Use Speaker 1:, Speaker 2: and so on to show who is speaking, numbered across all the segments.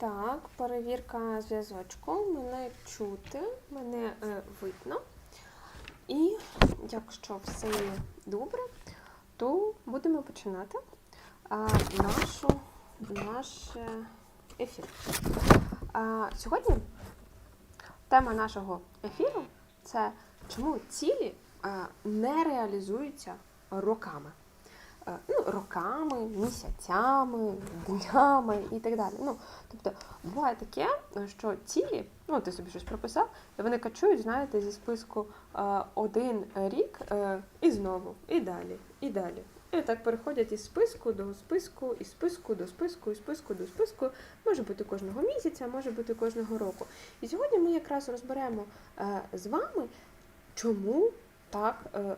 Speaker 1: Так, перевірка зв'язочку. Мене чути, мене е, видно. І якщо все добре, то будемо починати а, нашу, наш е, ефір. А, сьогодні тема нашого ефіру це чому цілі е, не реалізуються роками. Е, Ну, роками, місяцями, днями і так далі. Ну, тобто, буває таке, що цілі, ну ти собі щось прописав, і вони качують, знаєте, зі списку е, один рік е, і знову, і далі, і далі. І так переходять із списку до списку, із списку до списку, із списку до списку. Може бути кожного місяця, може бути кожного року. І сьогодні ми якраз розберемо з вами, чому так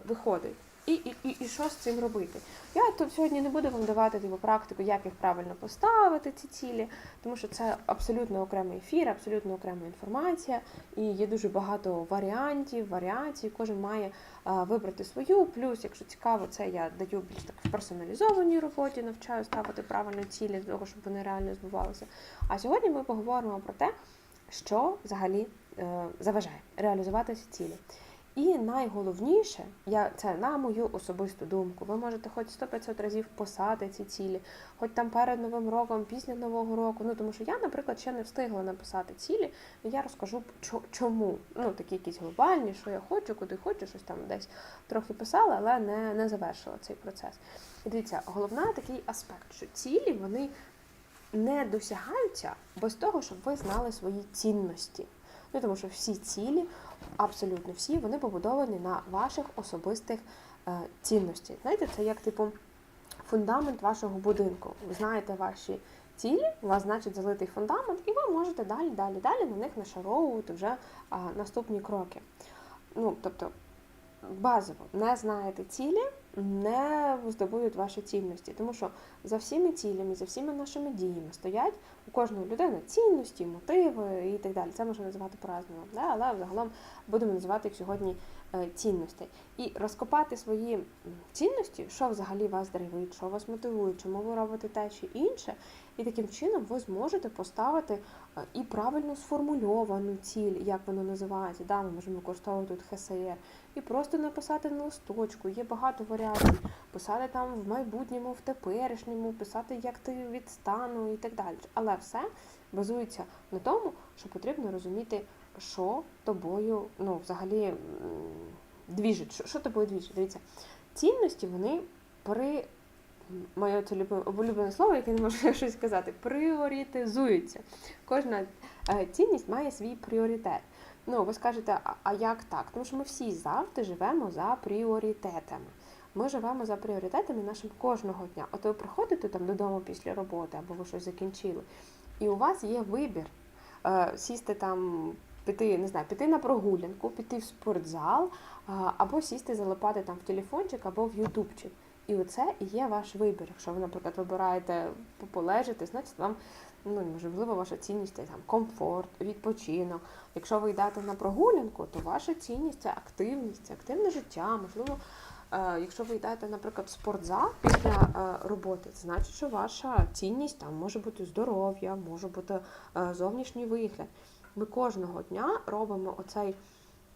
Speaker 1: виходить. І, і, і, і що з цим робити? Я тут сьогодні не буду вам давати типу, практику, як їх правильно поставити, ці цілі, тому що це абсолютно окремий ефір, абсолютно окрема інформація, і є дуже багато варіантів, варіацій. Кожен має а, вибрати свою. Плюс, якщо цікаво, це я даю більш так в персоналізованій роботі, навчаю ставити правильно цілі для того, щоб вони реально збувалися. А сьогодні ми поговоримо про те, що взагалі е, заважає реалізувати ці цілі. І найголовніше, я це на мою особисту думку. Ви можете хоч 100-500 разів писати ці цілі, хоч там перед новим роком, після нового року. Ну тому що я, наприклад, ще не встигла написати цілі. Я розкажу чому. Ну такі якісь глобальні, що я хочу, куди хочу, щось там десь трохи писала, але не, не завершила цей процес. І дивіться, головна такий аспект, що цілі вони не досягаються без того, щоб ви знали свої цінності. Ну тому що всі цілі абсолютно всі, вони побудовані на ваших особистих е, цінностях. Знаєте, це як типу фундамент вашого будинку. Ви знаєте ваші цілі, у вас значить залитий фундамент, і ви можете далі, далі, далі на них нашаровувати вже наступні кроки. Ну, тобто, базово не знаєте цілі, не здобудуть ваші цінності, тому що за всіми цілями, за всіми нашими діями стоять у кожної людини цінності, мотиви і так далі. Це можна називати по-разному, але загалом будемо називати їх сьогодні цінностей. І розкопати свої цінності, що взагалі вас драйвить, що вас мотивує, чому ви робите те чи інше. І таким чином ви зможете поставити е, і правильно сформульовану ціль, як воно називається. Да, ми можемо використовувати тут ХСР, і просто написати на листочку. Є багато варіацій. Писати там в майбутньому, в теперішньому, писати, як ти від стану і так далі. Але все базується на тому, що потрібно розуміти, що тобою, ну, взагалі двіжить, що, що тобою двіжить. Дивіться, цінності вони при моє це улюблене слово, яке не можу щось сказати, пріоритизуються. Кожна е, цінність має свій пріоритет. Ну, ви скажете, а, як так? Тому що ми всі завжди живемо за пріоритетами. Ми живемо за пріоритетами нашим кожного дня. От ви приходите там додому після роботи, або ви щось закінчили, і у вас є вибір е, сісти там, піти, не знаю, піти на прогулянку, піти в спортзал, або сісти залипати там в телефончик або в ютубчик. І оце і є ваш вибір. Якщо ви, наприклад, вибираєте полежати, значить вам ну, можливо, ваша цінність це там комфорт, відпочинок. Якщо ви йдете на прогулянку, то ваша цінність це активність, це активне життя. Можливо, е, якщо ви йдете, наприклад, в спортзал після е, роботи, це значить, що ваша цінність там може бути здоров'я, може бути е, зовнішній вигляд. Ми кожного дня робимо оцей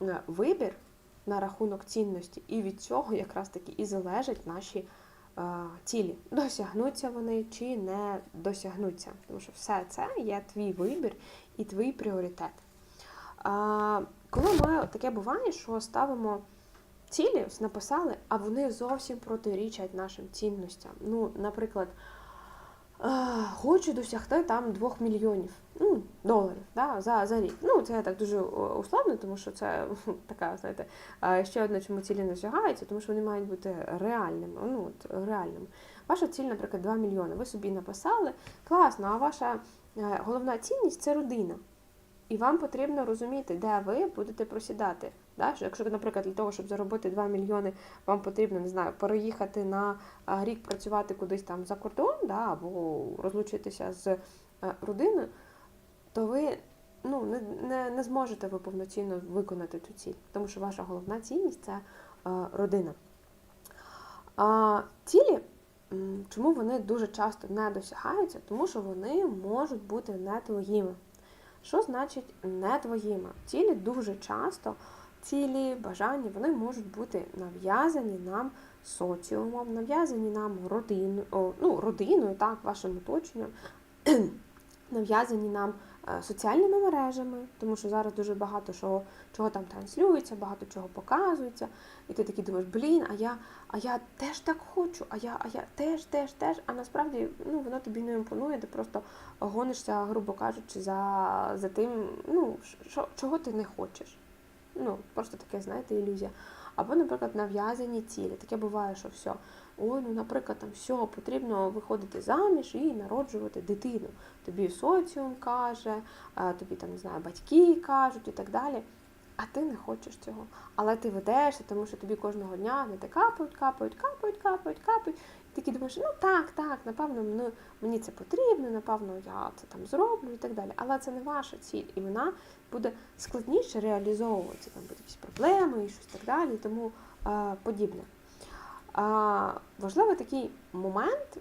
Speaker 1: е, вибір на рахунок цінності, і від цього якраз таки і залежать наші е, цілі. Досягнуться вони чи не досягнуться. Тому що все це є твій вибір і твій пріоритет. Коли ми таке буває, що ставимо цілі, написали, а вони зовсім протирічать нашим цінностям. Ну, наприклад, е, хочу досягти там 2 мільйонів ну, доларів да, за, за рік. Ну, це я так дуже о, условно, тому що це така, знаєте, ще одне, чому цілі не досягаються, тому що вони мають бути реальними. Ну, от, реальними. Ваша ціль, наприклад, 2 мільйони. Ви собі написали, класно, а ваша е, головна цінність це родина. І вам потрібно розуміти, де ви будете просідати. Да? Що Якщо, наприклад, для того, щоб заробити 2 мільйони, вам потрібно, не знаю, переїхати на рік працювати кудись там за кордон, да? або розлучитися з е, родиною, то ви ну, не, не, не зможете ви повноцінно виконати цю ціль, тому що ваша головна цінність це е, родина. А цілі чому вони дуже часто не досягаються? Тому що вони можуть бути не твоїми. Що значить не твоїми? Цілі дуже часто, цілі, бажання, вони можуть бути нав'язані нам соціумом, нав'язані нам родиною, ну, родиною, так, вашим оточенням, нав'язані нам е, соціальними мережами, тому що зараз дуже багато чого, чого там транслюється, багато чого показується. І ти такий думаєш, блін, а я, а я теж так хочу, а я, а я теж, теж, теж. А насправді ну, воно тобі не імпонує, ти просто гонишся, грубо кажучи, за, за тим, ну, що, чого ти не хочеш. Ну, просто таке, знаєте, ілюзія. Або, наприклад, нав'язані цілі. Таке буває, що все. Ой, ну, наприклад, там все, потрібно виходити заміж і народжувати дитину. Тобі соціум каже, тобі там не знаю, батьки кажуть і так далі. А ти не хочеш цього. Але ти ведешся, тому що тобі кожного дня не те капають, капають, капають, капають, капають. Такі думаєш, ну так, так, напевно, ну, мені це потрібно, напевно, я це там зроблю і так далі. Але це не ваша ціль, і вона буде складніше реалізовуватися. Там будуть якісь проблеми і щось так далі, і тому е, подібне. А, важливий такий момент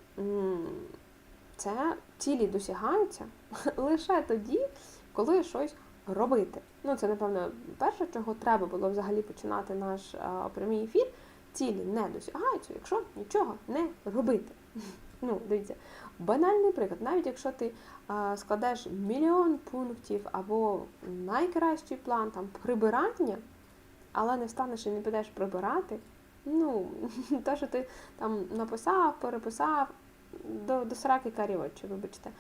Speaker 1: це цілі досягаються лише тоді, коли щось робити. Ну, це, напевно, перше, чого треба було взагалі починати наш а, прямий ефір. Цілі не досягаються, якщо нічого не робити. Ну, дивіться, банальний приклад. Навіть якщо ти а, складеш мільйон пунктів або найкращий план там прибирання, але не встанеш і не підеш прибирати, ну, те, що ти там написав, переписав, до, до сраки карі очі, вибачте.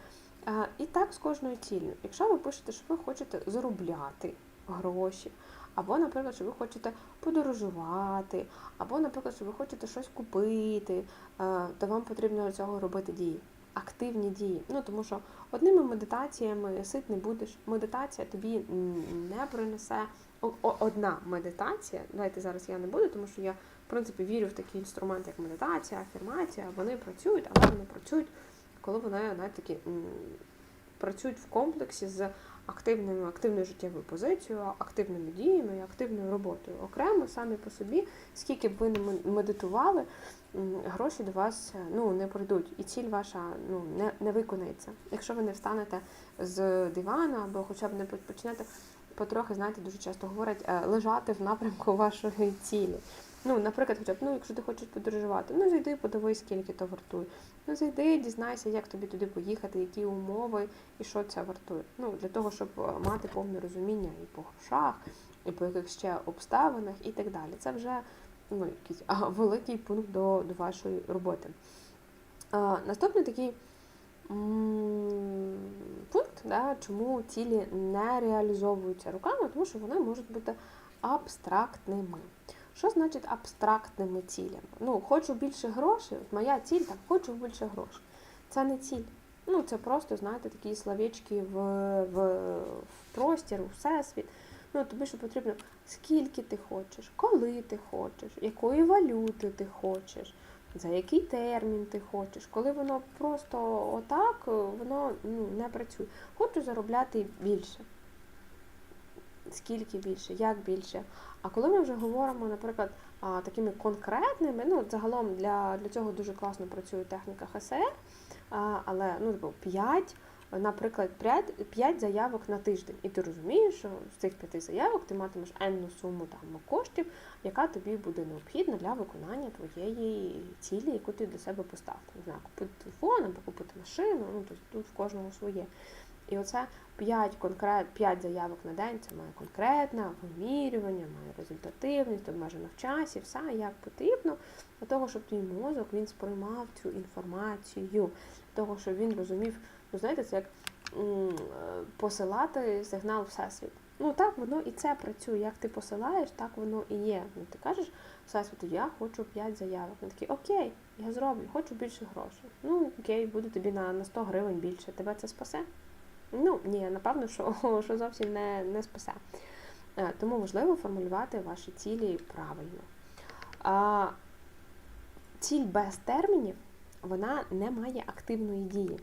Speaker 1: А, І так з кожною ціллю. Якщо ви пишете, що ви хочете заробляти гроші, або, наприклад, що ви хочете подорожувати, або, наприклад, що ви хочете щось купити, то вам потрібно цього робити дії. Активні дії. Ну, тому що одними медитаціями сит не будеш. Медитація тобі не принесе одна медитація. Давайте зараз я не буду, тому що я, в принципі, вірю в такий інструмент, як медитація, афірмація. Вони працюють, але вони працюють коли вони навіть такі працюють в комплексі з активною, активною життєвою позицією, активними діями активною роботою. Окремо, самі по собі, скільки б ви не медитували, гроші до вас ну, не прийдуть, і ціль ваша ну, не, не виконається. Якщо ви не встанете з дивана або хоча б не почнете потрохи, знаєте, дуже часто говорять, е, лежати в напрямку вашої цілі. Ну, наприклад, хоча б, ну, якщо ти хочеш подорожувати, ну зайди, подивись, скільки то вартує. Ну, зайди, дізнайся, як тобі туди поїхати, які умови і що це вартує. Ну, для того, щоб е, мати повне розуміння і по грошах, і по яких ще обставинах, і так далі. Це вже ну, якийсь великий пункт до, до вашої роботи. А, Наступний такий пункт, да, чому цілі не реалізовуються руками, тому що вони можуть бути абстрактними. Що значить абстрактними цілями? Ну, хочу більше грошей, от моя ціль так, хочу більше грошей. Це не ціль. Ну, це просто, знаєте, такі словечки в, в, в простір, у всесвіт. Ну, тобі що потрібно, скільки ти хочеш, коли ти хочеш, якої валюти ти хочеш, за який термін ти хочеш. Коли воно просто отак, воно ну, не працює. Хочу заробляти більше. Скільки більше, як більше. А коли ми вже говоримо, наприклад, такими конкретними, ну, загалом для для цього дуже класно працює техніка ХСР, але ну, 5, наприклад, 5, 5 заявок на тиждень. І ти розумієш, що з цих 5 заявок ти матимеш енну суму там, коштів, яка тобі буде необхідна для виконання твоєї цілі, яку ти для себе поставив. Не знаю, купити телефон або купити машину, ну, тобто тут в кожного своє. І оце 5 конкрет, 5 заявок на день, це має конкретне вимірювання, має результативність, обмежено в часі, все як потрібно, для того, щоб твій мозок він сприймав цю інформацію, для того, щоб він розумів, ну знаєте, це як посилати сигнал Всесвіт. Ну так воно і це працює. Як ти посилаєш, так воно і є. Ну, Ти кажеш Всесвіту, я хочу 5 заявок. Він такий, окей, я зроблю, хочу більше грошей. Ну окей, буде тобі на 100 гривень більше. Тебе це спасе? Ну, ні, напевно, що що зовсім не не спасе. Тому важливо формулювати ваші цілі правильно. А, Ціль без термінів вона не має активної дії.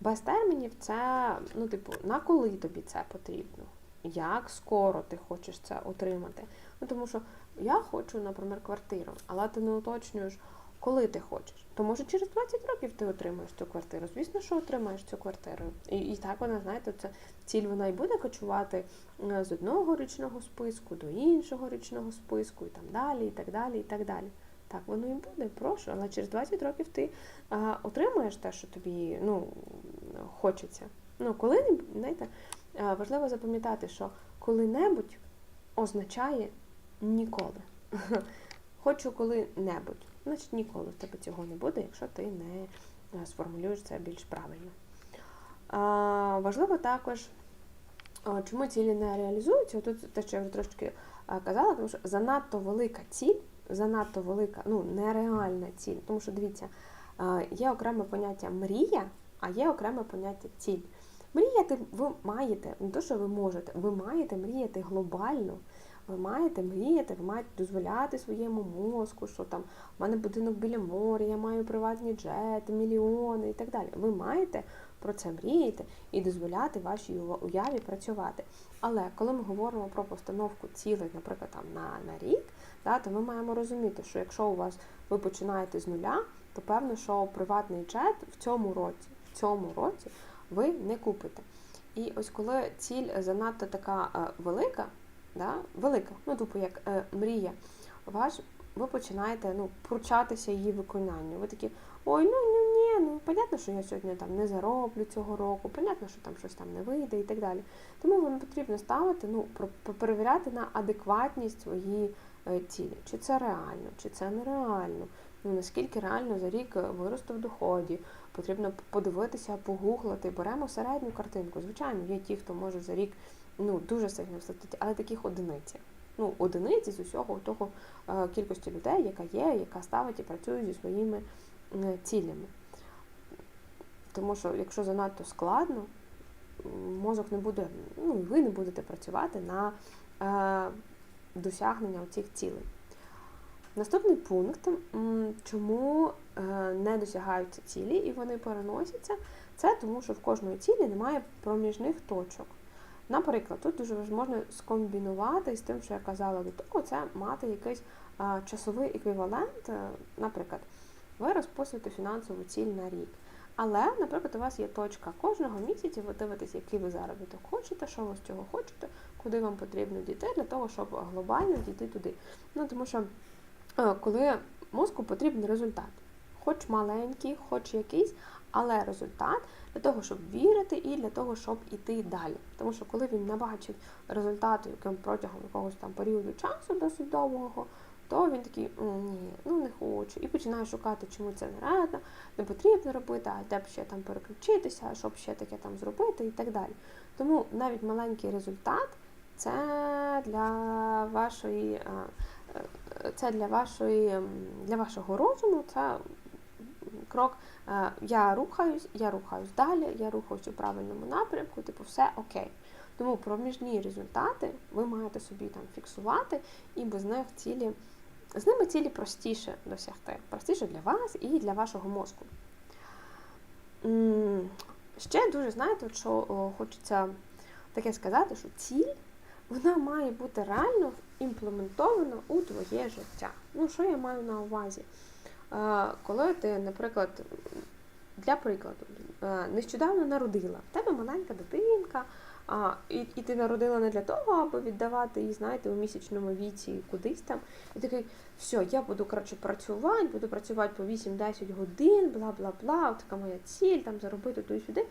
Speaker 1: Без термінів це, ну, типу, на коли тобі це потрібно, як скоро ти хочеш це отримати. Ну, Тому що я хочу, наприклад, квартиру, але ти не уточнюєш, коли ти хочеш. Тому що через 20 років ти отримаєш цю квартиру. Звісно, що отримаєш цю квартиру. І, і так вона, знаєте, це ціль вона і буде кочувати е, з одного річного списку до іншого річного списку, і там далі, і так далі, і так далі. Так воно і буде, прошу, але через 20 років ти а, отримаєш те, що тобі ну, хочеться. Ну, коли знаєте, важливо запам'ятати, що коли-небудь означає ніколи. Хочу коли-небудь. Значить, ніколи в тебе цього не буде, якщо ти не сформулюєш це більш правильно. А, важливо також, чому цілі не реалізуються. Тут те, що я вже трошки казала, тому що занадто велика ціль, занадто велика, ну, нереальна ціль. Тому що дивіться, є окреме поняття мрія, а є окреме поняття ціль. Мріяти ви маєте, не то, що ви можете, ви маєте мріяти глобально. Ви маєте мріяти, ви маєте дозволяти своєму мозку, що там в мене будинок біля моря, я маю приватні джети, мільйони і так далі. Ви маєте про це мріяти і дозволяти вашій уяві працювати. Але коли ми говоримо про постановку цілей, наприклад, там на, на рік, да, то ми маємо розуміти, що якщо у вас ви починаєте з нуля, то певно, що приватний джет в цьому році, в цьому році ви не купите. І ось коли ціль занадто така е, велика, да, велика, ну тупо як е, мрія, ваш, ви починаєте ну, пручатися її виконанню. Ви такі, ой, ну ну ні, ну понятно, що я сьогодні там не зароблю цього року, понятно, що там щось там не вийде і так далі. Тому вам потрібно ставити, ну, перевіряти на адекватність свої е, цілі. Чи це реально, чи це нереально. Ну, наскільки реально за рік виросте в доході, потрібно подивитися, погуглити. Беремо середню картинку. Звичайно, є ті, хто може за рік ну, дуже сильно встатити, але таких одиниці. Ну, одиниці з усього того е, кількості людей, яка є, яка ставить і працює зі своїми е, цілями. Тому що, якщо занадто складно, мозок не буде, ну ви не будете працювати на е, досягнення цих цілей. Наступний пункт, чому е, не досягаються цілі і вони переносяться, це тому, що в кожної цілі немає проміжних точок. Наприклад, тут дуже можна скомбінувати з тим, що я казала до того, це мати якийсь а, часовий еквівалент. Е, Наприклад, ви розписуєте фінансову ціль на рік. Але, наприклад, у вас є точка кожного місяця, ви дивитесь, який ви заробіток хочете, що ви з цього хочете, куди вам потрібно дійти для того, щоб глобально дійти туди. Ну тому що е, коли мозку потрібен результат, хоч маленький, хоч якийсь, але результат для того, щоб вірити, і для того, щоб іти далі. Тому що коли він не бачить результату, яким протягом якогось там періоду часу досить довгого, то він такий ні, ну не хочу. І починає шукати, чому це не радно, не потрібно робити, а де б ще там переключитися, а що б ще таке там зробити і так далі. Тому навіть маленький результат це для вашої. е, Це для вашої для вашого розуму, це крок. е, Я рухаюсь, я рухаюсь далі, я рухаюсь у правильному напрямку, типу, все окей. Тому проміжні результати ви маєте собі там фіксувати, і без них цілі з ними цілі простіше досягти. Простіше для вас і для вашого мозку. Ще дуже знаєте, що хочеться таке сказати, що ціль вона має бути реально імплементована у твоє життя. Ну, що я маю на увазі? Коли ти, наприклад, для прикладу, е, нещодавно народила, в тебе маленька дитинка, і, ти народила не для того, аби віддавати її, знаєте, у місячному віці кудись там. І такий, все, я буду коротше працювати, буду працювати по 8-10 годин, бла бла бла, от така моя ціль, там заробити туди сюди.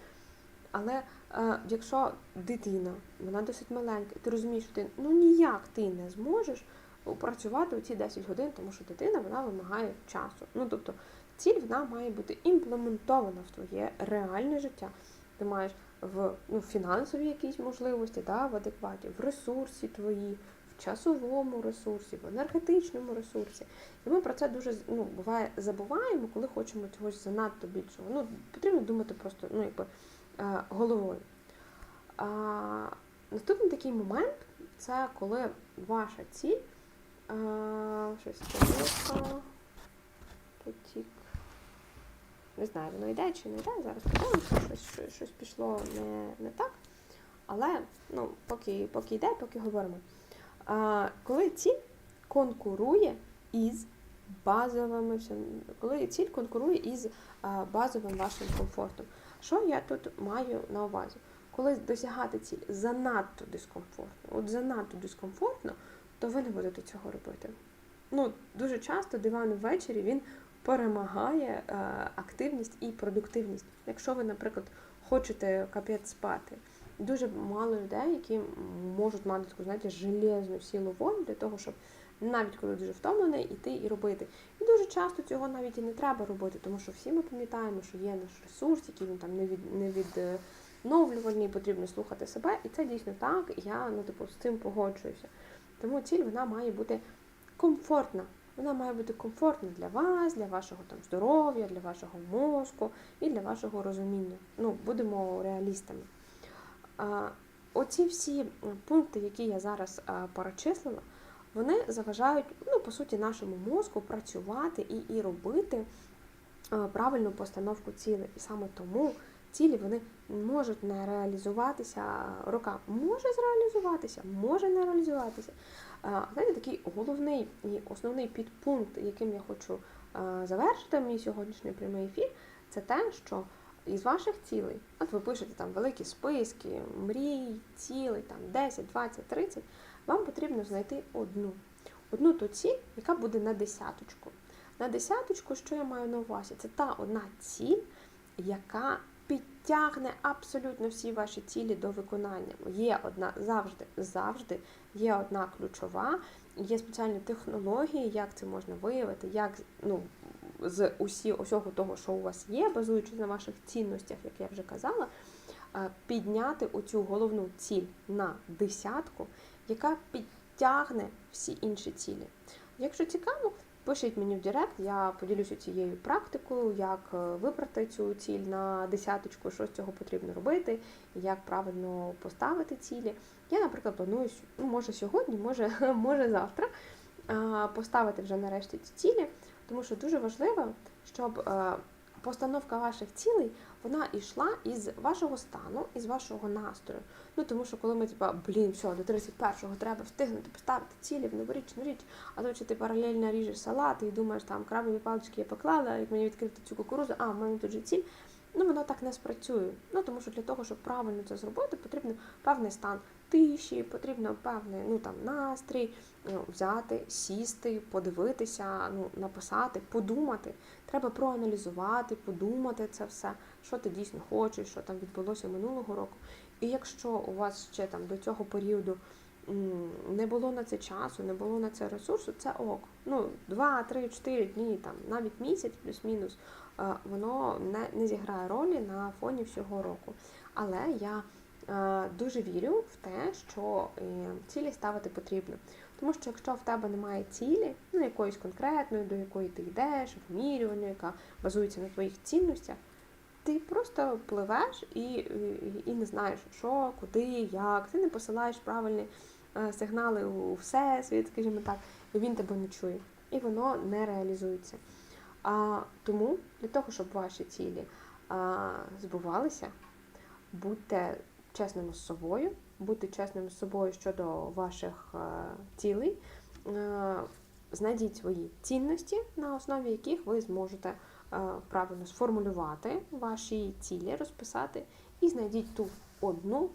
Speaker 1: Але е, якщо дитина, вона досить маленька, і ти розумієш, що ти ну ніяк ти не зможеш працювати у ці 10 годин, тому що дитина вона вимагає часу. Ну тобто ціль вона має бути імплементована в твоє реальне життя. Ти маєш в ну, фінансові якісь можливості, да, в адекваті, в ресурсі твої, в часовому ресурсі, в енергетичному ресурсі. І ми про це дуже ну, буває забуваємо, коли хочемо чогось занадто більшого. Ну, потрібно думати просто ну, якби, е, головою. А, наступний такий момент це коли ваша ціль. Щось помилка, потік. Не знаю, воно йде чи не йде. Зараз подивимося, щось, щось, щось пішло не, не так. Але ну, поки, поки йде, поки говоримо. А, коли ціль конкурує із базовими, коли ціль конкурує із а, базовим вашим комфортом. Що я тут маю на увазі? Коли досягати ціль занадто дискомфортно, от занадто дискомфортно, то ви не будете цього робити. Ну, дуже часто диван ввечері він перемагає е, активність і продуктивність. Якщо ви, наприклад, хочете капець спати, дуже мало людей, які можуть мати таку, знаєте, железну силу волі для того, щоб навіть коли дуже втомлений, іти і робити. І дуже часто цього навіть і не треба робити, тому що всі ми пам'ятаємо, що є наш ресурс, який він там не від не відновлювальний, потрібно слухати себе, і це дійсно так. Я ну, типу, з цим погоджуюся. Тому ціль вона має бути комфортна. Вона має бути комфортна для вас, для вашого там здоров'я, для вашого мозку і для вашого розуміння. Ну, будемо реалістами. А, оці всі пункти, які я зараз перечислила, вони заважають, ну, по суті, нашому мозку працювати і, і робити правильну постановку цілей. І саме тому цілі вони можуть не реалізуватися роками. Може зреалізуватися, може не реалізуватися. Знаєте, такий головний і основний підпункт, яким я хочу завершити мій сьогоднішній прямий ефір, це те, що із ваших цілей, от ви пишете там великі списки, мрій, цілей, там 10, 20, 30, вам потрібно знайти одну. Одну ту ціль, яка буде на десяточку. На десяточку, що я маю на увазі? Це та одна ціль, яка підтягне абсолютно всі ваші цілі до виконання. Є одна завжди, завжди є одна ключова, є спеціальні технології, як це можна виявити, як ну, з усі, усього того, що у вас є, базуючись на ваших цінностях, як я вже казала, е, підняти оцю головну ціль на десятку, яка підтягне всі інші цілі. Якщо цікаво, пишіть мені в Директ, я поділюся цією практикою, як е, вибрати цю ціль на десяточку, що з цього потрібно робити, як правильно поставити цілі. Я, наприклад, планую ну, може сьогодні, може, може завтра поставити вже нарешті ці цілі, тому що дуже важливо, щоб е, постановка ваших цілей вона йшла із вашого стану, із вашого настрою. Ну тому що коли ми типа, блін, все, до 31-го треба встигнути поставити цілі в новорічну річ, а то чи ти паралельно ріжеш салат і думаєш, там крабові палички я поклала, як мені відкрити цю кукурузу, а в мене тут же ціль. Ну, воно так не спрацює. Ну тому що для того, щоб правильно це зробити, потрібен певний стан тиші, потрібно певний ну там настрій, ну, взяти, сісти, подивитися, ну написати, подумати. Треба проаналізувати, подумати це все, що ти дійсно хочеш, що там відбулося минулого року. І якщо у вас ще там до цього періоду не було на це часу, не було на це ресурсу, це ок. Ну, 2, 3, 4 дні, там, навіть місяць, плюс-мінус, е, воно не, не зіграє ролі на фоні всього року. Але я е, дуже вірю в те, що е, цілі ставити потрібно. Тому що якщо в тебе немає цілі, ну якоїсь конкретної, до якої ти йдеш, вимірювання, яка базується на твоїх цінностях, ти просто пливеш і, і, і не знаєш, що, куди, як. Ти не посилаєш правильні е, сигнали у всесвіт, скажімо так, і він тебе не чує. І воно не реалізується. А, тому для того, щоб ваші цілі а, збувалися, будьте чесними з собою, будьте чесними з собою щодо ваших е, цілей. Е, знайдіть свої цінності, на основі яких ви зможете е, правильно сформулювати ваші цілі, розписати, і знайдіть ту одну,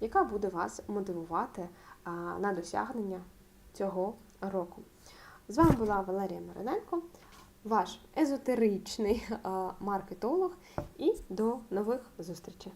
Speaker 1: яка буде вас мотивувати на досягнення цього року. З вами була Валерія Мариненко, ваш езотеричний маркетолог, і до нових зустрічей!